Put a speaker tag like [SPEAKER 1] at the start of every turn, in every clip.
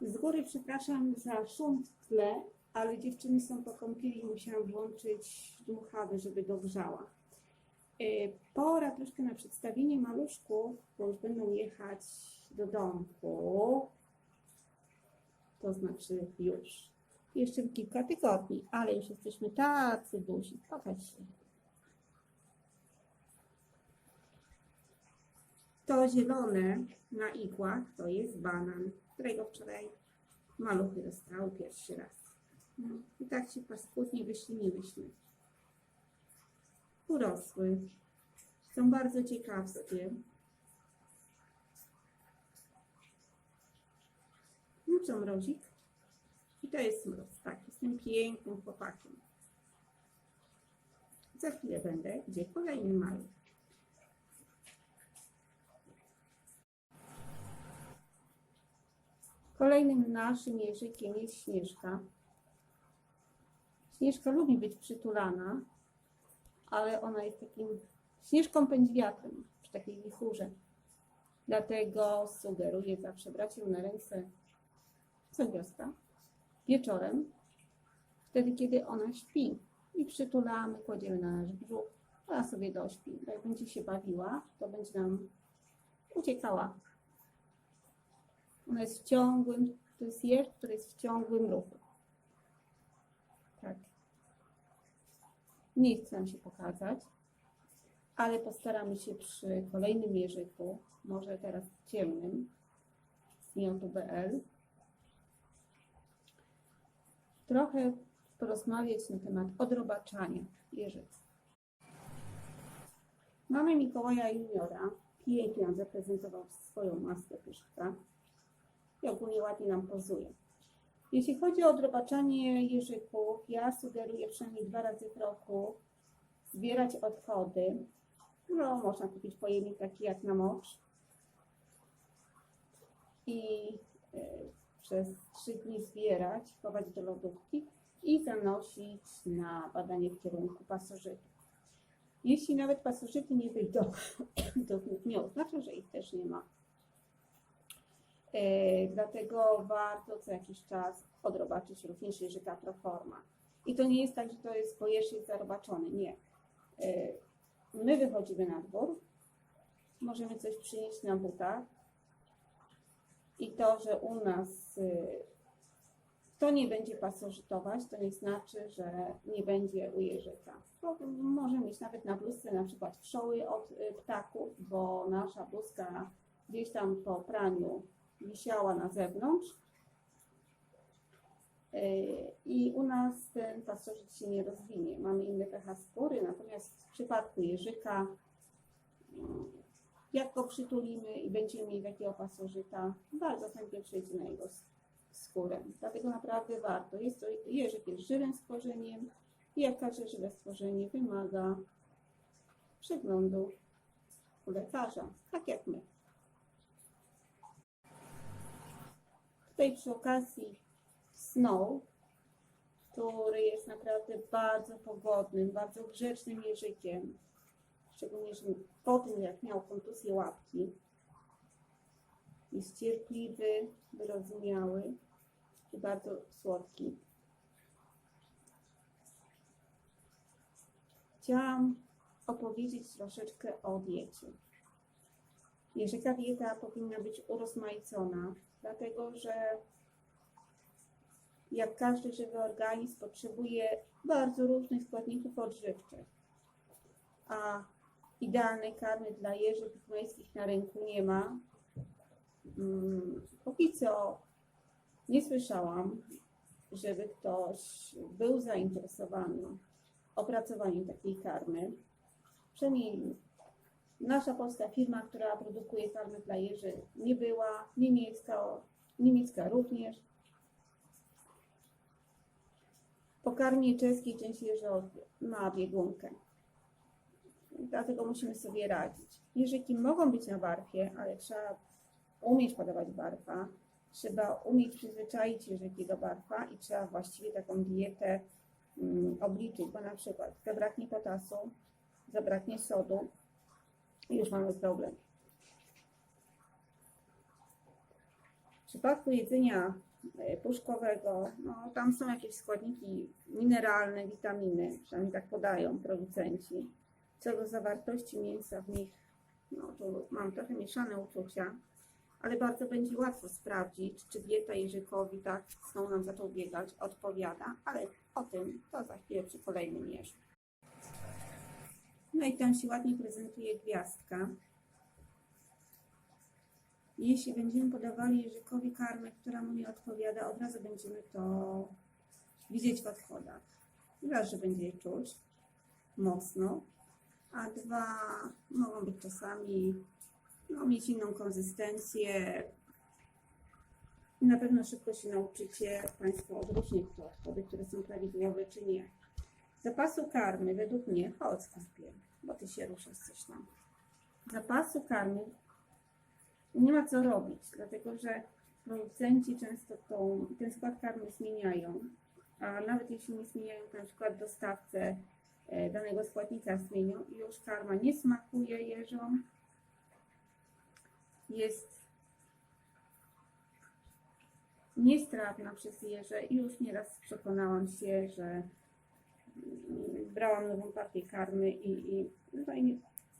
[SPEAKER 1] Z góry przepraszam za szum w tle, ale dziewczyny są po kąpieli i musiałam włączyć dmuchawy, żeby dogrzała. E, Pora troszkę na przedstawienie maluszków, bo już będą jechać do domku. To znaczy już. Jeszcze kilka tygodni, ale już jesteśmy tacy duzi. Pokaż się. To zielone na igłach to jest banan, którego wczoraj maluchy dostały pierwszy raz. No, I tak się paskudnie wyśliniłyśmy. Urosły. Są bardzo ciekawskie. No co, mrozik? I to jest mróz, tak. Jestem pięknym chłopakiem. Za chwilę będę, gdzie kolejny maluch. Kolejnym naszym jeżykiem jest Śnieżka. Śnieżka lubi być przytulana, ale ona jest takim śnieżką pędzi wiatrem przy takiej wichurze. Dlatego sugeruję zawsze brać ją na ręce co wiosna, wieczorem, wtedy kiedy ona śpi. I przytulamy, kładziemy na nasz brzuch, ona sobie dośpi. Jak będzie się bawiła, to będzie nam uciekała ona jest w ciągłym, to jest jeż, który jest w ciągłym ruchu. Tak. Nie chcę nam się pokazać, ale postaramy się przy kolejnym jeżyku, może teraz ciemnym, z miotu BL, trochę porozmawiać na temat odrobaczania jeżyków. Mamy Mikołaja Juniora, pięknie nam zaprezentował swoją maskę pyszka i ogólnie ładnie nam pozuje. Jeśli chodzi o odrobaczanie jeżyków, ja sugeruję przynajmniej dwa razy w roku zbierać odchody. No, można kupić pojemnik taki jak na mocz i e, przez trzy dni zbierać, chować do lodówki i zanosić na badanie w kierunku pasożytów. Jeśli nawet pasożyty nie wyjdą, to nie oznacza, że ich też nie ma. E, Dlatego warto co jakiś czas odrobaczyć również jeżyka proforma. I to nie jest tak, że to jest, bo jeż jest zarobaczony. Nie. E, My wychodzimy na dwór, możemy coś przynieść na butach i to, że u nas e, to nie będzie pasożytować, to nie znaczy, że nie będzie u jeżyka. Bo może mieć nawet na bluzce na przykład wszoły od ptaków, bo nasza bluzka gdzieś tam po praniu wisiała na zewnątrz. Yy, I u nas ten pasożyt się nie rozwinie. Mamy inne pH skóry, natomiast w przypadku jeżyka, mm, jak go przytulimy i będziemy mieli takiego pasożyta, bardzo chętnie przejdzie na jego skórę. Dlatego naprawdę warto. Jest to, jeżyk jest żywym stworzeniem i jak każde żywe stworzenie wymaga przeglądu u lekarza, tak jak my. Tutaj przy okazji Snow, który jest naprawdę bardzo pogodnym, bardzo grzecznym jeżykiem, szczególnie że po tym, jak miał kontuzję łapki, jest cierpliwy, wyrozumiały i bardzo słodki. Chciałam opowiedzieć troszeczkę o diecie. Jeżyka dieta powinna być urozmaicona, dlatego że jak każdy żywy organizm potrzebuje bardzo różnych składników odżywczych, a idealnej karmy dla jeży tytułeńskich na rynku nie ma. Mm, Póki co nie słyszałam, żeby ktoś był zainteresowany opracowaniem takiej karmy. Przynajmniej nasza polska firma, która produkuje karmy dla jeży, nie była, niemiecka, niemiecka również. Pokarmie czeskiej część jeży ma biegunkę. Dlatego musimy sobie radzić. Jeżyki mogą być na warfie, ale trzeba umieć podawać warfa. Trzeba umieć przyzwyczaić jeżyki do warfa i trzeba właściwie taką dietę mm, obliczyć, bo na przykład zabraknie potasu, zabraknie sodu, już mamy problem. W przypadku jedzenia e, puszkowego. No, tam są jakieś składniki mineralne, witaminy, przynajmniej tak podają producenci. Co do zawartości mięsa w nich, no to mam trochę mieszane uczucia, ale bardzo będzie łatwo sprawdzić, czy dieta Jerzykowi, tak, znowu nam zaczął biegać, odpowiada, ale o tym to za chwilę przy kolejnym jeżu. No i tam się ładnie prezentuje gwiazdka. Jeśli będziemy podawali Jerzykowi karmę, która mu nie odpowiada, od razu będziemy to widzieć w odchodach. Raz, że będzie je czuć mocno, a dwa, mogą być czasami no, mieć inną konsystencję. Na pewno szybko się nauczycie Państwo odróżnić te odchody, które są prawidłowe czy nie. Zapasu karmy według mnie, chodź Kaspier, bo Ty się ruszasz coś tam. Zapasu karmy nie ma co robić, dlatego że producenci często tą, ten skład karmy zmieniają, a nawet jeśli nie zmieniają, na przykład dostawcę e, danego składnika zmienią i już karma nie smakuje jeżom, jest niestrawna przez jeże i już nieraz przekonałam się, że brałam nową partię karmy i, i, no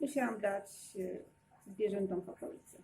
[SPEAKER 1] musiałam dać e, zwierzętom w okolicy.